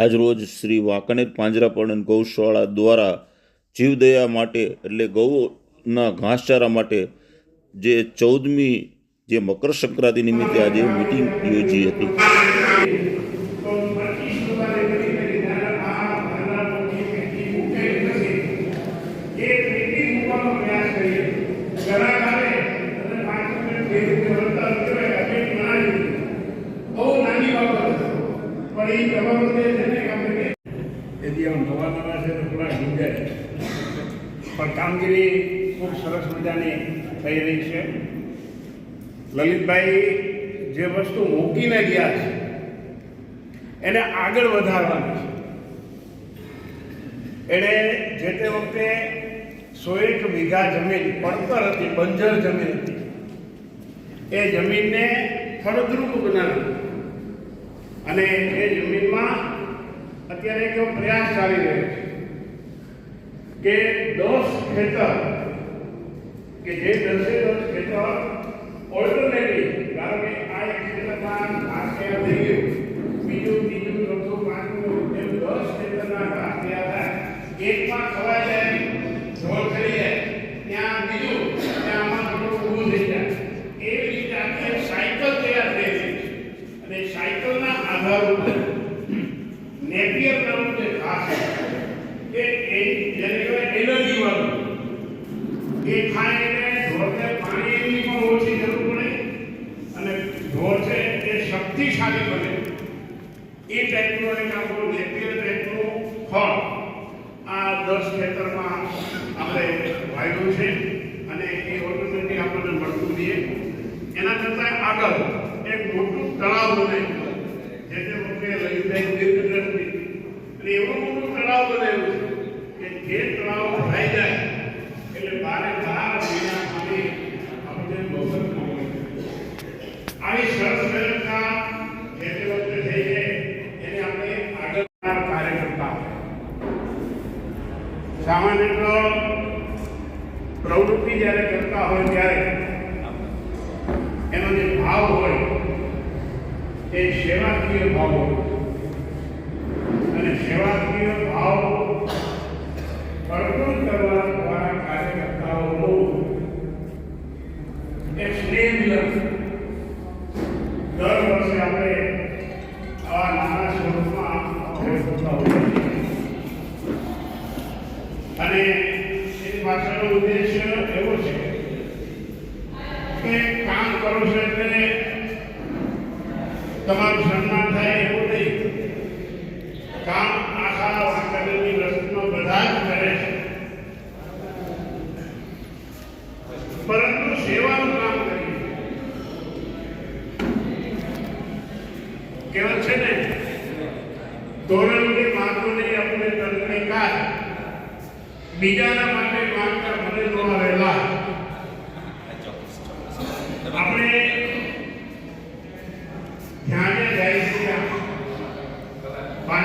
આજરોજ શ્રી વાંકાનેર પાંજરાપોળ ગૌશાળા દ્વારા જીવદયા માટે, એટલે ગૌના ઘાસચારા માટે જે ચૌદમી જે મકર સંક્રાંતિ નિમિત્તે આજે મિટિંગ યોજી હતી તેથી આમ નવા નવા છે તો થોડા ઢીંજાય પણ કામગીરી ખૂબ થઈ રહી છે. લલિતભાઈ જે વસ્તુ મૂકીને ગયા છે, એને આગળ વધારવાની છે. એણે જે તે વખતે સો એક વીઘા જમીન, પડતર હતી, બંજર જમીન હતી. એ જમીનને ફળદ્રુપ બનાવી. અને એ જમીનમાં અત્યારે એક પ્રયાસ ચાલી રહ્યો છે કે દસ ખેતર કે જે દસે દસ ખેતર ઓલ્ટરનેટિવ કારણ કે આ એક ખેતરમાં ઘાસ તૈયાર થઈ ગયું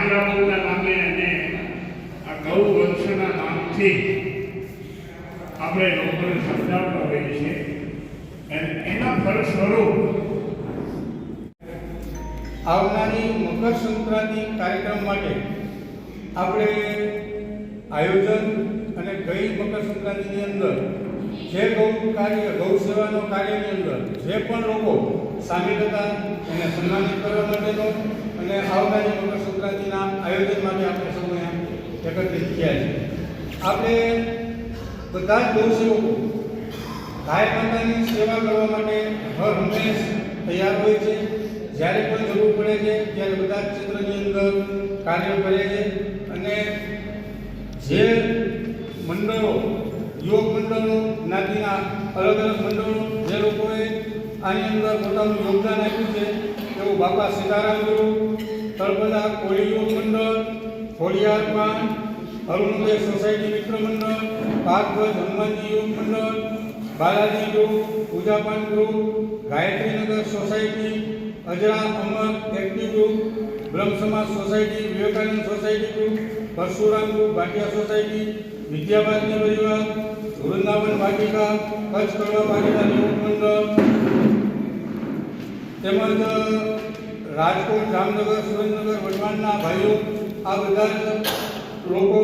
પાંજરાપુરના નામે અને આ ગૌ વંશના નામથી આપણે લોકોને સમજાવતા હોઈએ છીએ. અને એના ફળ સ્વરૂપ આવનારી મકર સંક્રાંતિ કાર્યક્રમ માટે આપણે આયોજન અને ગઈ મકર સંક્રાંતિની અંદર જે ગૌ કાર્ય, ગૌ સેવાનો કાર્યની અંદર જે પણ લોકો સામેલ હતા, એને સન્માનિત કરવા માટેનો અને આવનારી મકર સંક્રાંતિના આયોજન માટે આપણે સૌને એકત્રિત થયા છે આપણે બધા જ ગૌ સેવકો ગાય માતાની સેવા કરવા માટે હર હંમેશ તૈયાર હોય છે. જ્યારે પણ જરૂર પડે છે, ત્યારે બધા જ ક્ષેત્રની અંદર કાર્ય કરે છે. અને જે મંડળો, યોગ મંડળો, જ્ઞાતિના અલગ અલગ મંડળો, જે લોકોએ આની અંદર પોતાનું યોગદાન આપ્યું છે એવું બાપા સીતારામ ગુરુ તળપદા કોળી યુવક મંડળ ખોડિયારમાં અરુણોદય સોસાયટી મિત્ર મંડળ પાકધ્વજ હનુમાનજી યોગ મંડળ, બાલાજી યોગ, પૂજાપાન group, Gayatrinagar society Ajara Amar active group, Brahm Samaj society, Vivekanand society group, Parshuram group, Bhatia society વિદ્યાબાદની પરિવાર, વૃંદાવન વાટિકા, કચ્છ કરવા પાટીદાર યોગ મંડળ તેમજ રાજકોટ, જામનગર, સુરેન્દ્રનગર, વઢવાણના ભાઈઓ, આ બધા જ લોકો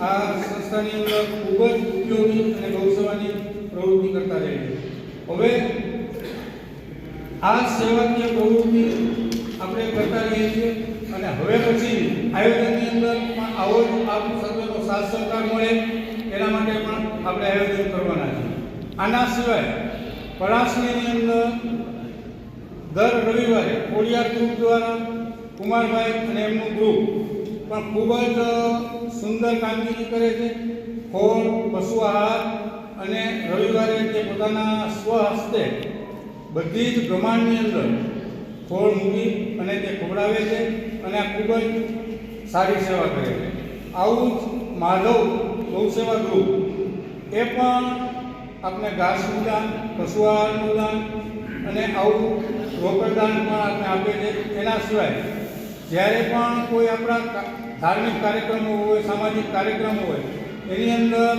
આ સંસ્થાની અંદર ખૂબ જ ઉપયોગી અને ગૌસેવાની પ્રવૃત્તિ કરતા રહે છે. હવે, આ સેવાકીય પ્રવૃત્તિ આપણે કરતા રહીએ છીએ અને હવે પછી આયોજનની અંદર પણ આવો જ આપણું સર્વેનો સાથ સહકાર મળે એના માટે પણ આપણે આયોજન કરવાના છે. આના સિવાય પરાશ્રીની અંદર દર રવિવારે કોડિયાર ગ્રુપ દ્વારા કુમારભાઈ અને એમનું ગ્રુપ પણ ખૂબ જ સુંદર કામગીરી કરે છે. ખોળ પશુ આહાર અને રવિવારે તે પોતાના સ્વહસ્તે બધી જ બ્રહ્માંડની અંદર ખોળ મૂકી અને તે ખવડાવે છે અને આ ખૂબ જ સારી સેવા કરે છે. આવું જ માધવ ગૌસેવા ગ્રુપ, એ પણ આપણે ઘાસનું દાન, પશુ આહારનું દાન અને આવું રોકડદાન પણ આપણે આપે છે એના સિવાય, જ્યારે પણ કોઈ આપણા ધાર્મિક કાર્યક્રમો હોય, સામાજિક કાર્યક્રમો હોય, એની અંદર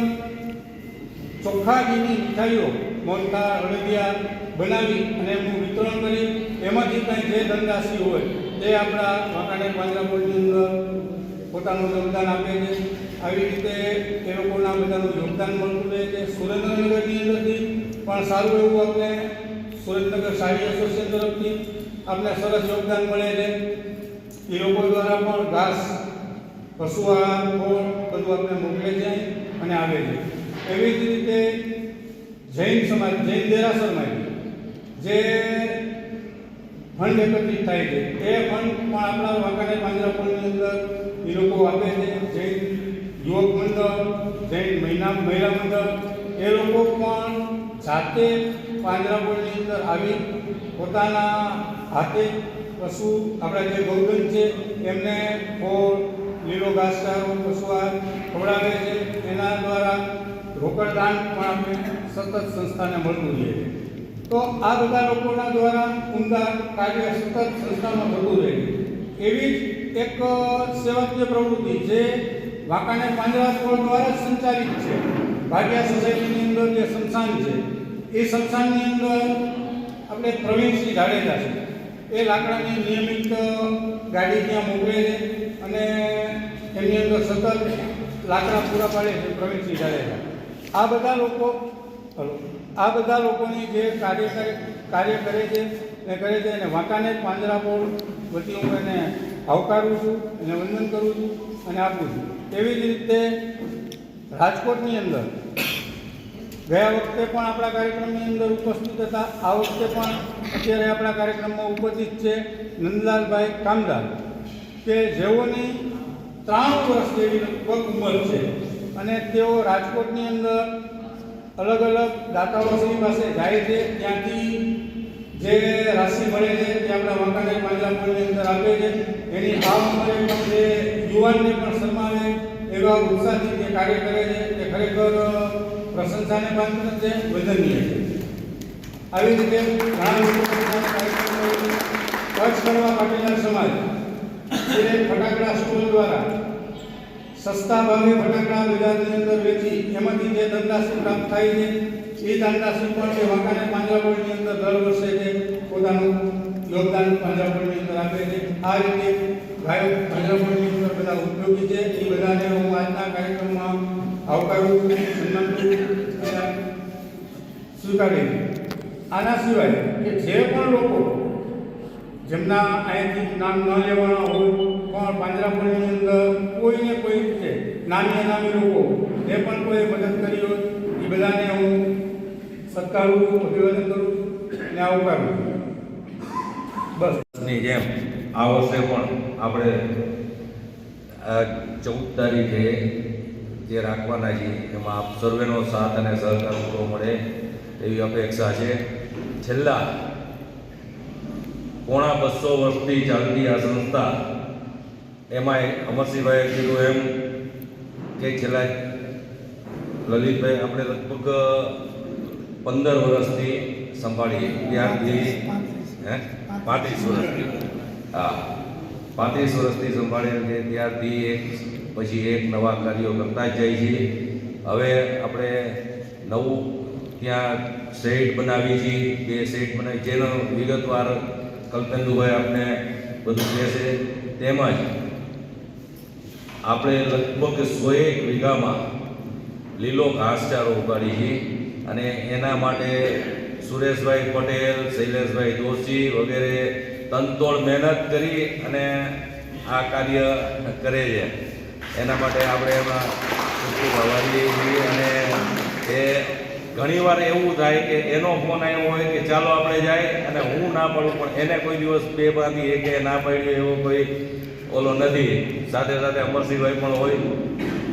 ચોખ્ખા ઘીની મીઠાઈઓ મોનથા, હળદિયા બનાવી અને એમનું વિતરણ કરી, એમાંથી કંઈ જે ધનરાશિ હોય, તે આપણા વાંકાનેર પાંજરાપોળની અંદર પોતાનું યોગદાન આપે છે. આવી રીતે એ લોકોના બધાનું યોગદાન મળતું રહે છે. સુરેન્દ્રનગરની અંદરથી પણ સારું એવું આપણે સુરેન્દ્રનગર સાડી એસોસિએશન તરફથી આપને સરસ યોગદાન મળે છે. એ લોકો દ્વારા પણ ઘાસ પશુ આહાર ખોળ બધું આપણે મોકલે છે અને આવે છે. એવી જ રીતે જૈન સમાજ, જૈન દેરાસરમાં જે ફંડ એકત્રિત થાય છે, એ ફંડ પણ આપણા વાંકાનેર પાંજરાપુરની અંદર એ લોકો આપે છે. જૈન યુવક મંડળ, જૈન મહિલા મહિલા મંડળ, એ લોકો પણ જાતે પાંજરાપોળની અંદર આવી પોતાના હાથે પશુ, આપણા જે ગૌધન છે, એમને ફોળ લીલો ઘાસચારો પશુ ખવડાવે છે. એના દ્વારા રોકડ દાન પણ આપણે સતત સંસ્થાને મળતું રહે તો આ બધા લોકોના દ્વારા ઉમદા કાર્ય સતત સંસ્થામાં થતું રહે એવી જ એક સેવાકીય પ્રવૃત્તિ જે વાંકાનેર પાંજરાપોળ દ્વારા સંચાલિત છે. ભાગ્યા સોસાયટીની અંદર જે સંસ્થાન છે એ સંસ્થાનની અંદર આપણે પ્રવીણસિંહ જાડેજા છે. એ લાકડાની નિયમિત ગાડી ત્યાં મોકલે છે અને એમની અંદર સતત લાકડા પૂરા પાડે છે પ્રવીણસિંહ જાડેજા. આ બધા લોકો, હલો, આ બધા લોકોની જે કાર્ય કરે કાર્ય કરે છે એ કરે છે અને વાંકાને પાંજરાપોળ વતી હું એને આવકારું છું, એને વંદન કરું છું અને આપું છું. એવી જ રીતે રાજકોટની અંદર ગયા વખતે પણ આપણા કાર્યક્રમની અંદર ઉપસ્થિત હતા. આ વખતે પણ અત્યારે આપણા કાર્યક્રમમાં ઉપસ્થિત છે નંદલાલભાઈ કામદાર કે જેઓની ત્રાણું વર્ષ જેવી લગભગ ઉંમર છે. અને તેઓ રાજકોટની અંદર અલગ અલગ દાતાઓની પાસે જાય છે. ત્યાંથી જે રાશિ મળે છે તે આપણા વાંકાનેર પાંજરાપુરની અંદર આપે છે, એની આ ઉંમરે પણ જે યુવાનને પણ શરમાવે એવા ઉત્સાહથી તે કાર્ય કરે છે, તે ખરેખર પ્રશંસાને પાત્ર છે વંદનીય છે આવી રીતે ઘણા લોકો કચ્છ કરવા માટેના સમાજ જે ફટાકડા સ્ટોલ દ્વારા સસ્તા ભાવે ફટાકડા બજારની અંદર વેચી, એમાંથી જે ધનરાશિ પ્રાપ્ત થાય છે, એ ધનરાશિ પણ જે વાકાને પાંજરાપોળની અંદર દર વર્ષે જે પોતાનું યોગદાન પાંજરાપોળની અંદર આપે છે, આ રીતે ભાઈ પાંજરાપોળની અંદર બધા ઉપયોગી છે. એ બધાને હું આજના કાર્યક્રમમાં આવકારું છું, સન્માન સ્વીકારી આના સિવાય કે જે પણ લોકો જેમના અહીંથી નામ ન લેવાના હોય, પણ પાંજરાપોળની અંદર કોઈને કોઈ રીતે નાની અનામી લોકો જે પણ કોઈ મદદ કરી હોય, એ બધાને હું સત્કારું અભિવાદન કરું અને આવકારું છું. બસ. ની જેમ આ વર્ષે પણ આપણે ચૌદ તારીખે જે રાખવાના છીએ એમાં આપ સર્વેનો સાથ અને સહકાર પૂરો મળે એવી અપેક્ષા છે. છેલ્લા પોણા બસો વર્ષથી ચાલતી આ સંસ્થા, એમાંય અમરસિંહભાઈએ કીધું એમ કે છેલ્લા લલિતભાઈ આપણે લગભગ પંદર વર્ષથી સંભાળીએ. ત્યારથી હે? પાંત્રીસ વર્ષથી. હા. પાંત્રીસ વર્ષથી સંભાળીએ ત્યારથી એક પછી એક નવા કાર્યો કરતા જાય છીએ હવે આપણે નવું ત્યાં શેડ બનાવી છીએ. બે શેડ બનાવી જેનો વિગતવાર કલ્પેન્દુભાઈ આપણે બધું કહેશે. તેમજ આપણે લગભગ સો એક વીઘામાં લીલો ઘાસચારો ઉગાડી છીએ. અને એના માટે સુરેશભાઈ પટેલ, શૈલેષભાઈ દોશી વગેરે તનતોડ મહેનત કરી અને આ કાર્ય કરે છે. એના માટે આપણે એમાં ખૂબ આભારી છીએ અને એ ઘણીવાર એવું થાય કે એનો ફોન આવ્યો હોય કે ચાલો આપણે જાય અને હું ના પડું, પણ એને કોઈ દિવસ બે બાંધી એકે ના પાડ્યો એવો કોઈ ઓલો નથી. સાથે સાથે અમરસિંહભાઈ પણ હોય,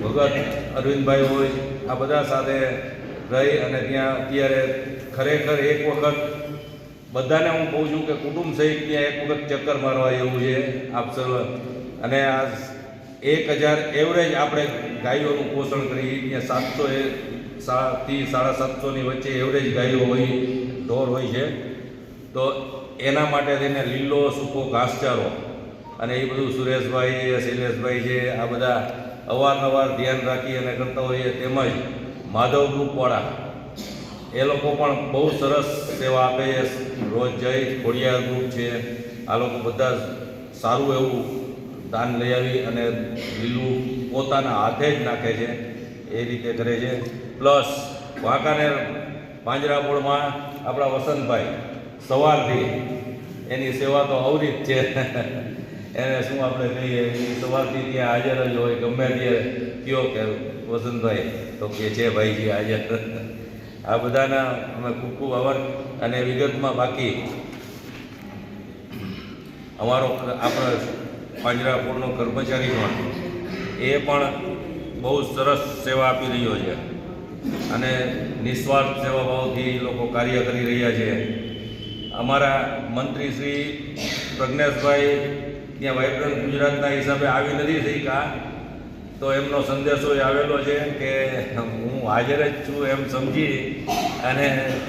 ભગત અરવિંદભાઈ હોય, આ બધા સાથે રહી અને ત્યાં અત્યારે ખરેખર એક વખત બધાને હું કહું છું કે કુટુંબ સહિત ત્યાં એક વખત ચક્કર મારવા એવું છે આપ સર્વ. અને આ એક હજાર એવરેજ આપણે ગાયોનું પોષણ કરીએ. ત્યાં સાતસો એ સાતથી સાડા સાતસોની વચ્ચે એવરેજ ગાયો હોય, ઢોર હોય છે. તો એના માટે તેને લીલો સૂકો ઘાસચારો અને એ બધું સુરેશભાઈ, શૈલેષભાઈ છે, આ બધા અવારનવાર ધ્યાન રાખી અને કરતા હોઈએ. તેમજ માધવ ગ્રુપવાળા, એ લોકો પણ બહુ સરસ સેવા આપે છે. રોજ જઈ ખોડિયાર ગ્રુપ છે. આ લોકો બધા સારું એવું દાન લઈ આવી અને લીલું પોતાના હાથે જ નાખે છે. એ રીતે કરે છે. પ્લસ વાંકાનેર પાંજરાપોળમાં આપણા વસંતભાઈ સવારથી એની સેવા તો અવરી જ છે. એને શું આપણે કહીએ? એ સવારથી ત્યાં હાજર જ હોય, ગમે તે કયો કે વસંતભાઈ તો કે છે, ભાઈજી, હાજર. આ બધાના અમે ખૂબ ખૂબ આભાર. અને વિગતમાં બાકી અમારો આપણો પાંજરાપોળનો કર્મચારી પણ એ પણ બહુ સરસ સેવા આપી રહ્યો છે. અને નિસ્વાર્થ સેવા ભાવથી એ લોકો કાર્ય કરી રહ્યા છે. અમારા મંત્રી શ્રી પ્રજ્ઞેશભાઈ ત્યાં વાઇબ્રન્ટ ગુજરાતના હિસાબે આવી નથી શક્યા. તો એમનો સંદેશો એ આવેલો છે કે હું હાજર જ છું એમ સમજી અને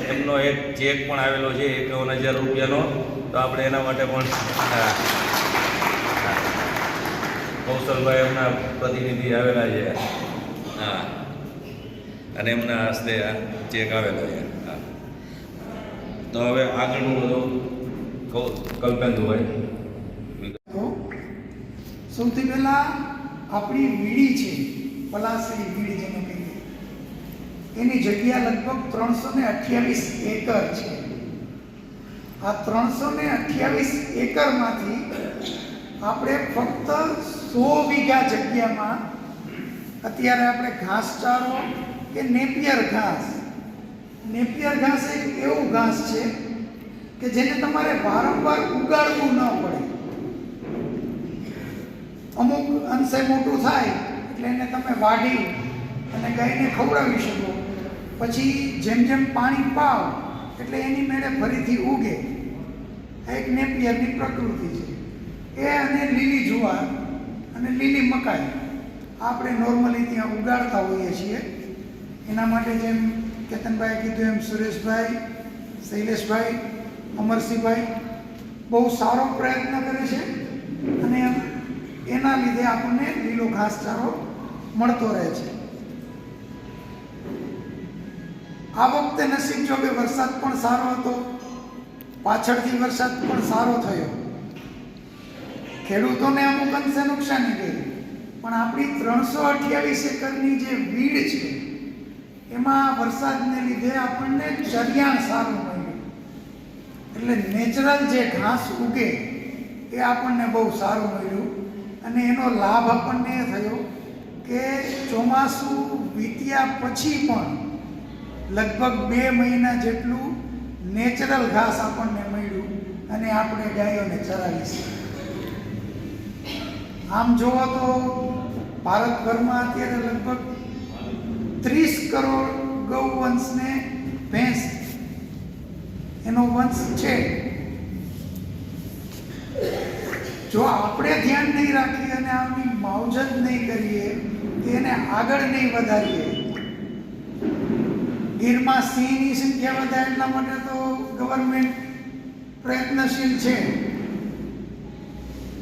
એમનો એક ચેક પણ આવેલો છે એકાવન હજાર રૂપિયાનો. તો આપણે એના માટે પણ. કૌશલભાઈ એમના પ્રતિનિધિ આવેલા છે. હા. અને એમના હસ્તે આ ચેક આવેલો છે. તો હવે આગળનું બધું કલ્પેન્દુભાઈ સૌથી પહેલા આપણી વીડી છે, પલાસરી વીડી જેને કહીએ. એની જગ્યા લગભગ ત્રણસો ને અઠ્યાવીસ એકર છે. આ ત્રણસો ને અઠ્યાવીસ એકરમાંથી આપણે ફક્ત સો વીઘા જગ્યામાં અત્યારે આપણે ઘાસચારો કે નેપિયર ઘાસ? નેપિયર ઘાસ એક એવું ઘાસ છે કે જેને તમારે વારંવાર ઉગાડવું ન પડે. અમુક અંશે મોટું થાય એટલે એને તમે વાઢી અને ગાયને ખવડાવી શકો. પછી જેમ જેમ પાણી પાવ એટલે એની મેળે ફરીથી ઉગે. આ એક નેપિયરની પ્રકૃતિ છે. એ અને લીલી જુવાર અને લીલી મકાઈ આપણે નોર્મલી ત્યાં ઉગાડતા હોઈએ છીએ. એના માટે જેમ કેતનભાઈ કીધું એમ સુરેશભાઈ, શૈલેષભાઈ, અમરસિંહભાઈ બહુ સારો પ્રયત્ન કરે છે અને એના લીધે આપણને લીલો ઘાસચારો મળતો રહે છે. આ વખતે નસીબ જો કે વરસાદ પણ સારો હતો. પાછળથી વરસાદ પણ સારો થયો. ખેડૂતોને અમુક અંશે નુકસાની ગઈ પણ આપણી ત્રણસો અઠ્યાવીસ એકરની જે વીડ છે, એમાં વરસાદને લીધે આપણને ચરિયાણ સારું મળ્યું. એટલે નેચરલ જે ઘાસ ઉગે, એ આપણને બહુ સારું મળ્યું. અને એનો લાભ આપણને એ થયો કે ચોમાસું વીત્યા પછી પણ લગભગ બે મહિના જેટલું નેચરલ ઘાસ આપણને મળ્યું અને આપણે ગાયોને ચરાવી શકીએ. આમ જોવો તો ભારતભરમાં અત્યારે લગભગ ત્રીસ કરોડ ગૌવંશને ભેંસ એનો વંશ છે. જો આપણે ધ્યાન નહીં રાખીએ અને આની માવજત નહીં કરીએ કે એને આગળ નહીં વધારીએ. ગીરમાં સિંહની સંખ્યા વધારે એટલા માટે તો ગવર્મેન્ટ પ્રયત્નશીલ છે.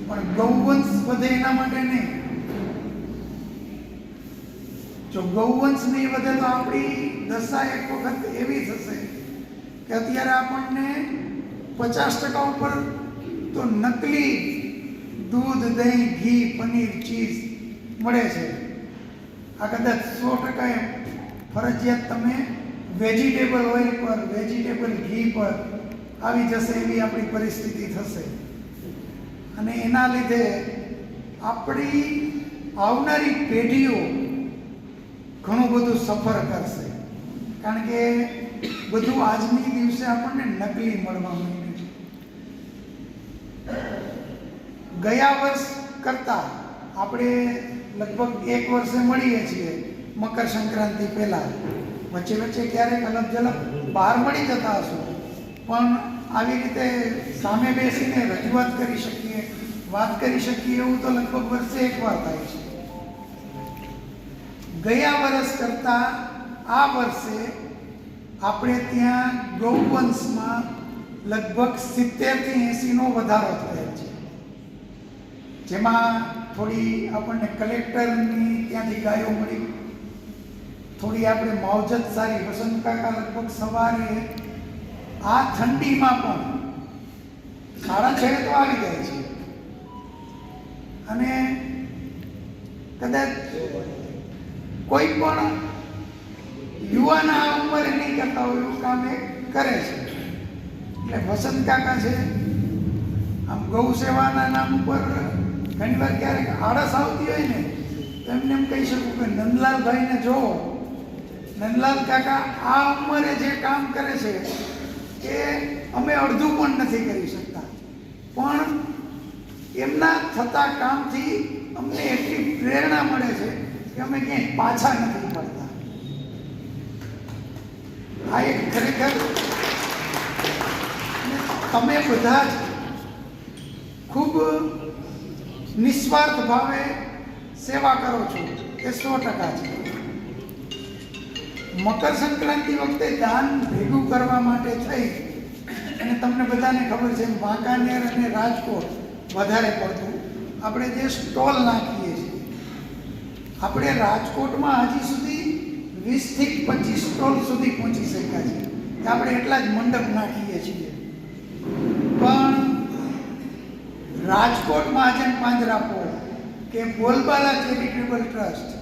પણ ગૌવંશ વધે એના માટે નહીં. જો ગૌવંશ નહીં વધે તો આપણી દશા એક વખત એવી થશે કે અત્યારે આપણને પચાસ ટકા ઉપર તો નકલી દૂધ, દહીં, ઘી, પનીર, ચીઝ મળે છે. આ કદાચ સો ટકા ફરજિયાત તમે વેજીટેબલ ઓઇલ પર, વેજીટેબલ ઘી પર આવી જશે એવી આપણી પરિસ્થિતિ થશે. અને એના લીધે આપણી આવનારી પેઢીઓ ઘણું બધું સફર કરશે. કારણ કે બધું આજની દિવસે આપણને નકલી મળવા માંડ્યું છે. ગયા વર્ષ કરતાં આપણે લગભગ એક વર્ષે મળીએ છીએ મકર સંક્રાંતિ પહેલાં. વચ્ચે વચ્ચે ક્યારેક અલગ જલગ બહાર મળી જતા હશું. પણ આવી રીતે સામે બેસીને રજૂઆત કરી શકીએ, વાત કરી શકીએ એવું તો લગભગ વર્ષે એકવાર થાય છે. ગયા વર્ષ કરતાં આ વર્ષે આપણે ત્યાં ગૌવંશમાં લગભગ સિત્તેરથી એંસીનો વધારો થયો છે. જેમાં થોડી આપણને કલેક્ટરની ત્યાંથી ગાયો મળી. થોડી આપણે માવજત સારી, વસંત કાકા લગભગ સવારે આ ઠંડીમાં પણ. સાડા છ તો આવી જાય છે. અને કદાચ કોઈ પણ યુવાન ઉંમરે નહીં કરતા હોય એવું કામ એ કરે છે. એટલે વસંત કાકા છે, આમ ગૌ સેવાના નામ ઉપર ઘણી વાર ક્યારેક આળસ આવતી હોય ને, તો એમને એમ કહી શકું કે નંદલાલભાઈને જોવો. નંદલાલ કાકા આ ઉંમરે જે કામ કરે છે એ અમે અડધું પણ નથી કરી શકતા. પણ એમના થતા કામથી અમને એટલી પ્રેરણા મળે છે કે અમે ક્યાંય પાછા નથી પડતા. આ એક ખરેખર તમે બધા જ ખૂબ નિસ્વાર્થ ભાવે સેવા કરો છો. એ સો ટકા છે. મકર સંક્રાંતિ વખતે દાન ભેગું કરવા માટે થઈ. અને તમને બધાને ખબર છે વાંકાનેર અને રાજકોટ વધારે પડતું. આપણે જે સ્ટોલ નાખીએ છીએ. આપણે રાજકોટમાં હજી સુધી વીસથી પચીસ સ્ટોલ સુધી પહોંચી શક્યા છે. આપણે એટલા જ મંડપ નાખીએ છીએ. પણ રાજકોટમાં આજે પાંજરાપોળ કે બોલબાલા ચેરિટેબલ ટ્રસ્ટ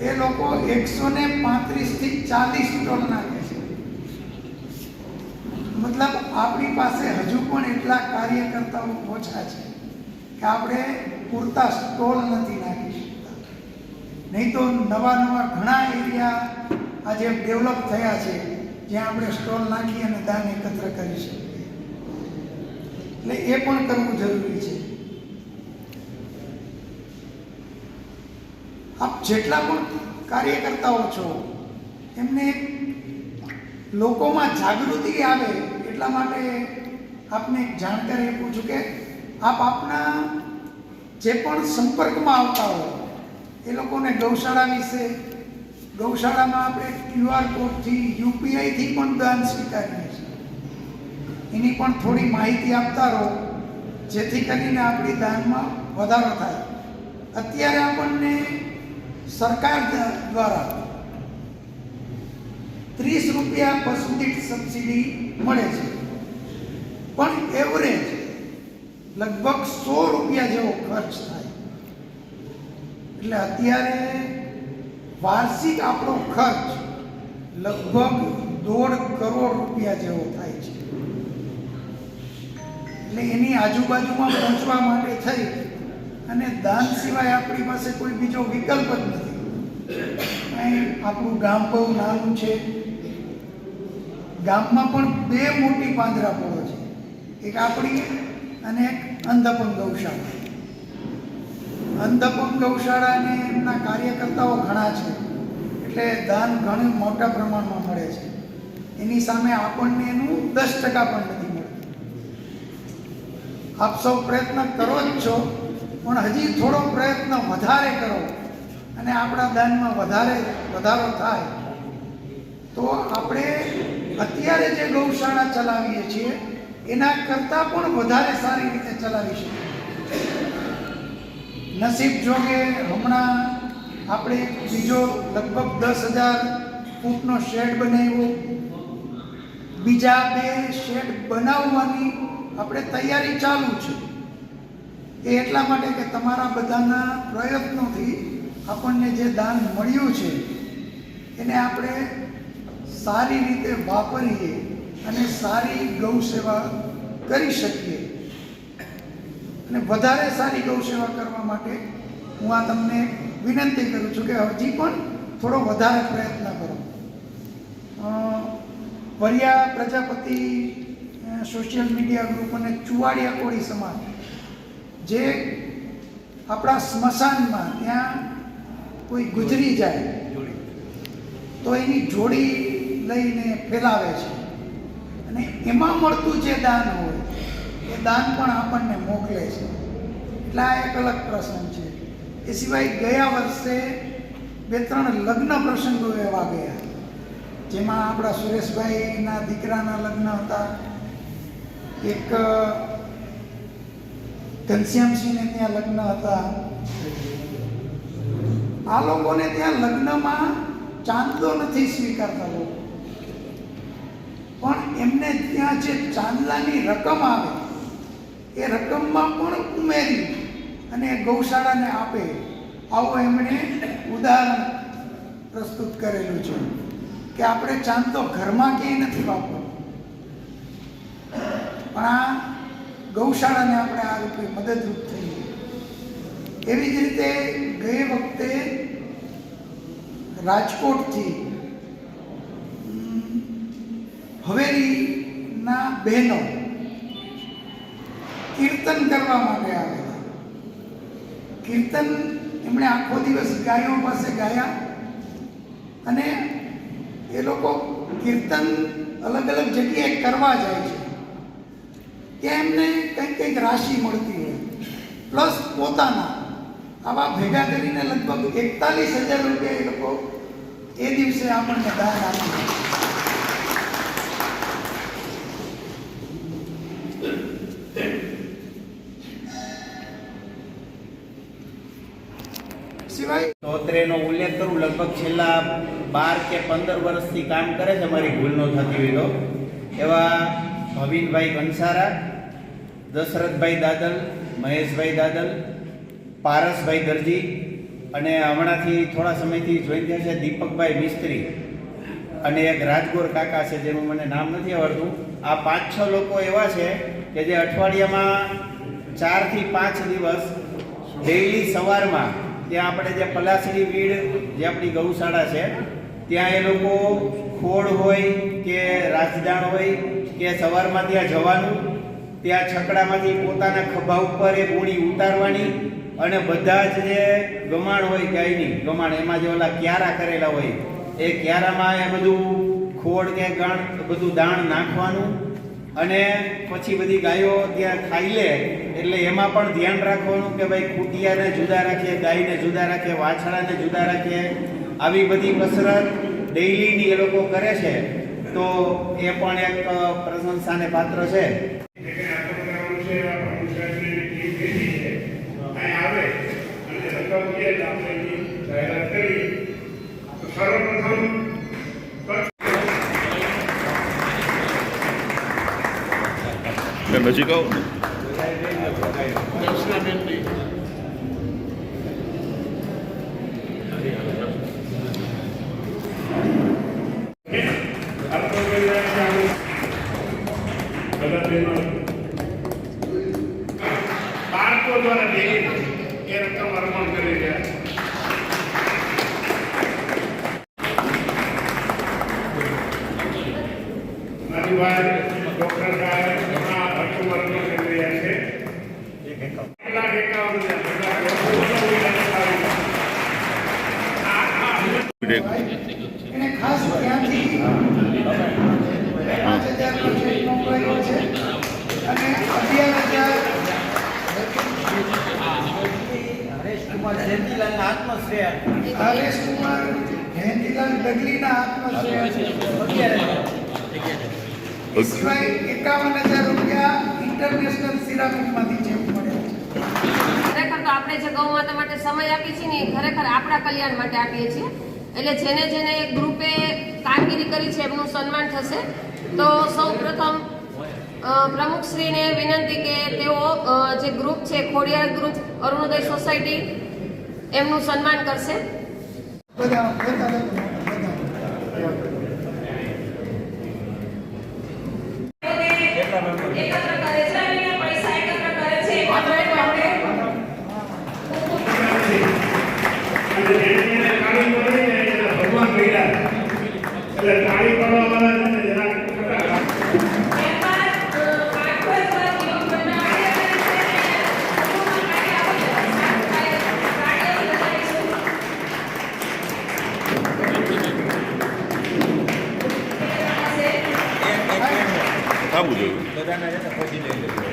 એ લોકો એકસો ને પાંત્રીસથી ચાલીસ સ્ટોલ નાખે છે. મતલબ આપણી પાસે હજુ પણ એટલા કાર્યકર્તાઓ ઓછા છે કે આપણે પૂરતા સ્ટોલ નથી નાખી શકતા. નહીં તો નવા નવા ઘણા એરિયા આજે ડેવલપ થયા છે જ્યાં આપણે સ્ટોલ નાખી અને દાન એકત્ર કરી શકીએ. એટલે એ પણ કરવું જરૂરી છે. આપ જેટલા પણ કાર્યકર્તાઓ છો, એમને લોકોમાં જાગૃતિ આવે એટલા માટે આપને જાણકારી આપું છું કે આપ આપના જે પણ સંપર્કમાં આવતા હો, એ લોકોને ગૌશાળા વિશે, ગૌશાળામાં આપણે ક્યુઆર કોડથી યુપીઆઈથી પણ દાન સ્વીકારીએ છીએ. એની પણ થોડી માહિતી આપતા રહો, જેથી કરીને આપણી દાનમાં વધારો થાય. અત્યારે આપણને સરકાર દ્વારા ત્રીસ રૂપિયા પશુ દીઠ સબસિડી મળે છે. પણ એવરેજ લગભગ સો રૂપિયા જેવો ખર્ચ થાય. એટલે અત્યારે વાર્ષિક આપણો ખર્ચ લગભગ દોઢ કરોડ રૂપિયા જેવો થાય છે. એટલે એની આજુબાજુમાં પહોંચવા માટે થઈ અને દાન સિવાય આપણી પાસે કોઈ બીજો વિકલ્પ જ નથી. અહીં આપણું ગામ બહુ નાનું છે. ગામમાં પણ બે મોટી પાંજરાપોળો છે. એક આપણી અને એક અંધપંગ ગૌશાળા. અંધપંગ ગૌશાળા અને એમના કાર્યકર્તાઓ ઘણા છે. એટલે દાન ઘણું મોટા પ્રમાણમાં મળે છે. એની સામે આપણને એનું દસ ટકા પણ નથી મળતું. આપ સૌ પ્રયત્ન કરો જ છો. પણ હજી થોડો પ્રયત્ન વધારે કરો અને આપણા દાનમાં વધારે, વધારો થાય. તો આપણે અત્યારે જે ગૌશાળા ચલાવીએ છીએ, એના કરતાં પણ વધારે સારી રીતે ચલાવી શકીએ. નસીબ જોગે હમણાં આપણે બીજો લગભગ દસ હજાર ફૂટનો શેડ બનાવ્યો. બીજા બે શેડ બનાવવાની આપણે તૈયારી ચાલુ છે. એ એટલા માટે કે તમારા બધાના પ્રયત્નોથી આપણને જે દાન મળ્યું છે, એને આપણે સારી રીતે વાપરીએ અને સારી ગૌ સેવા કરી શકીએ. અને વધારે સારી ગૌ સેવા કરવા માટે હું આ તમને વિનંતી કરું છું કે હજી પણ થોડો વધારે પ્રયત્ન કરો. Variya Prajapati social media group અને ચુવાડિયા કોળી સમાજ જે આપણા સ્મશાનમાં ત્યાં કોઈ ગુજરી જાય, તો એની જોડી લઈને ફેલાવે છે. અને એમાં મળતું જે દાન હોય, એ દાન પણ આપણને મોકલે છે. એટલે આ એક અલગ પ્રસંગ છે. એ સિવાય ગયા વર્ષે બે ત્રણ લગ્ન પ્રસંગો એવા ગયા, જેમાં આપણા સુરેશભાઈના દીકરાના લગ્ન હતા. એક ઘનશ્યામસિંહને ત્યાં લગ્ન હતા. આ લોકોને ત્યાં લગ્નમાં ચાંદલો નથી સ્વીકારતા લોકો. પણ એમને ત્યાં જે ચાંદલાની રકમ આવે, એ રકમમાં પણ ઉમેરી અને ગૌશાળાને આપે, આવું એમણે ઉદાહરણ પ્રસ્તુત કરેલું છે કે આપણે ચાંદલો ઘરમાં ક્યાંય નથી વાપરવો પણ આ ગૌશાળાને આપણે આ રૂપે મદદરૂપ થઈએ. એવી જ રીતે ગઈ વખતે રાજકોટથી હવેલીના બહેનો કીર્તન કરવા માટે આવેલા. કીર્તન એમણે આખો દિવસ ગાયો પાસે ગાયા અને એ લોકો કીર્તન અલગ અલગ જગ્યાએ કરવા જાય છે. ત્યાં એમને કંઈક કંઈક રાશિ મળતી હોય. પ્લસ પોતાના આવા ભેગા કરીને લગભગ એકતાલીસ હજાર રૂપિયા એ લોકો એ દિવસે આપણને દાન આપ્યું સિવાય સ્તોત્રેનો ઉલ્લેખ કરું, લગભગ છેલ્લા બાર કે પંદર વર્ષથી કામ કરે છે મારી ભૂલ ન થતી હોય તો એવા ભવિનભાઈ કંસારા દશરથભાઈ દાદલ, મહેશભાઈ દાદલ, પારસભાઈ દરજી અને હમણાંથી થોડા સમયથી જોઈન થયા છે દીપકભાઈ મિસ્ત્રી અને એક રાજગોર કાકા છે, જેનું મને નામ નથી આવડતું. આ પાંચ છ લોકો એવા છે કે જે અઠવાડિયામાં ચારથી પાંચ દિવસ ડેઈલી સવારમાં ત્યાં આપણે જે પલાસડી વીડ જે આપણી ગૌશાળા છે, ત્યાં એ લોકો ખોડ હોય કે રાજદાણ હોય કે સવારમાં ત્યાં જવાનું ત્યાં છકડામાંથી પોતાના ખભા ઉપર એ પૂણી ઉતારવાની અને બધા જ જે ગમાણ હોય ગાયની ગમાણ એમાં જે ઓલા ક્યારા કરેલા હોય, એ ક્યારામાં એ બધું ખોડ કે ગાણ બધું દાણ નાખવાનું અને પછી બધી ગાયો ત્યાં ખાઈ લે, એટલે એમાં પણ ધ્યાન રાખવાનું કે ભાઈ ખૂટિયાને જુદા રાખીએ, ગાયને જુદા રાખીએ, વાછડાને જુદા રાખીએ. આવી બધી કસરત ડેઈલીની એ લોકો કરે છે. તો એ પણ એક પ્રશંસાને પાત્ર છે એટલે આપણું કરવાનું છે આપણા ગુજરાતની ટીમ ભેગી છે અહીં આવે અને રકમ કે આપણે એની જાહેરાત કરી તો સર્વપ્રથમ કચ્છ નજીક આવો ને દર્શનાબેનની આપતો કલ્યાણ ચાલુ બધા બહેનો બાળકો દ્વારા ભેગી એ રકમ અર્પણ કરી રહ્યા મારી વાત ડોક્ટર સાહેબ ઘણા રકમ અર્પણ કરી રહ્યા છે એક લાખ એકાવન હજાર બધા એને ખાસ ત્યાંથી પાંચ હજારનો ચેક મોકલાયો છે અને અગિયાર હજાર હરેશ કુમાર જયંતિલાલ ડગલીના આત્મશ્રેય છે એ રૂપિયા ઇન્ટરનેશનલ ખરેખર તો આપણે જે ગૌ માટે સમય આપીએ છીએ ને ખરેખર આપણા કલ્યાણ માટે આપીએ છીએ. એટલે જેને જેને ગ્રુપે કામગીરી કરી છે, એમનું સન્માન થશે. તો સૌ પ્રમુખશ્રીને વિનંતી કે તેઓ જે ગ્રુપ છે, ખોડિયાર ગ્રુપ, અરુણોદય સોસાયટી, એમનું સન્માન કરશે. બધા એકત્ર કરે છે અને પૈસા એકત્ર કરે છે આપણે આપણે અને જેને જેને તાળી પડે ને એને ભગવાન મળ્યા એટલે તાળી પાડવા વાળા છે ને જરા ખટા ત્યારબાદ, અ, ભાગવત યોગના આયોજન છે અને સમૂહમાં કાર્ય આપણે કાર્ય કરીશું. થાંભવું જોઈએ બધાના છે ને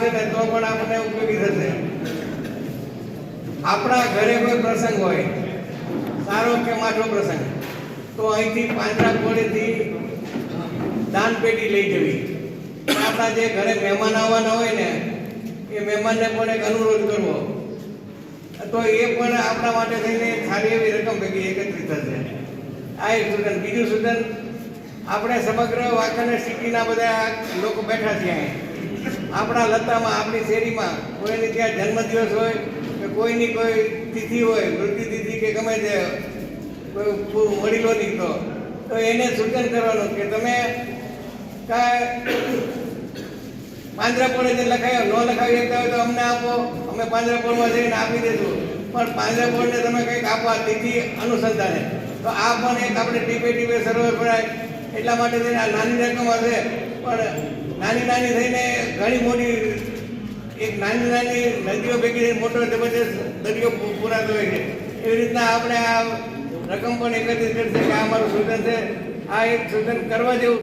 આવશે ને, તો પણ આપણને ઉપયોગી થશે. આપણા ઘરે કોઈ પ્રસંગ હોય, સારો કે માઠો પ્રસંગ, તો અહીંથી પાંજરા કોળેથી દાન પેટી લઈ જવી. આપણા જે ઘરે મહેમાન આવવાના હોય ને, એ મહેમાનને પણ એક અનુરોધ કરવો. તો એ પણ આપણા માટે થઈને સારી એવી રકમ ભેગી એકત્રિત થશે. આ એક સૂચન બીજું સૂચન આપણે સમગ્ર વાંકાનેર સિટીના બધા લોકો બેઠા છીએ અહીં. આપણા લતામાં, આપણી શેરીમાં કોઈની ત્યાં જન્મદિવસ હોય કે કોઈની કોઈ તિથિ હોય મૃત્યુ તિથિ કે ગમે તે કોઈ વડીલોની તો તો એને સૂચન કરવાનું કે તમે કાંઈ પાંજરાપોળે જે લખાયો, ન લખાવી શકતા હોય તો અમને આપો, અમે પાંજરાપોળમાં જઈને આપી દેશું. પણ પાંજરાપોળને તમે કંઈક આપવા તિથિ અનુસંધાને. તો આ પણ એક આપણે ટીપે ટીપે સર્વે ભરાય એટલા માટે થઈને આ નાની રકમ હશે. પણ નાની નાની થઈને ઘણી મોટી, એક નાની નાની નદીઓ ભેગી થઈને મોટો જબરજસ્ત દરિયો પૂરા હોય છે. એવી રીતના આપણે આ રકમ પણ એકત્રિત કરશે કે આ અમારું સૂચન છે. આ એક સૂચન કરવા જેવું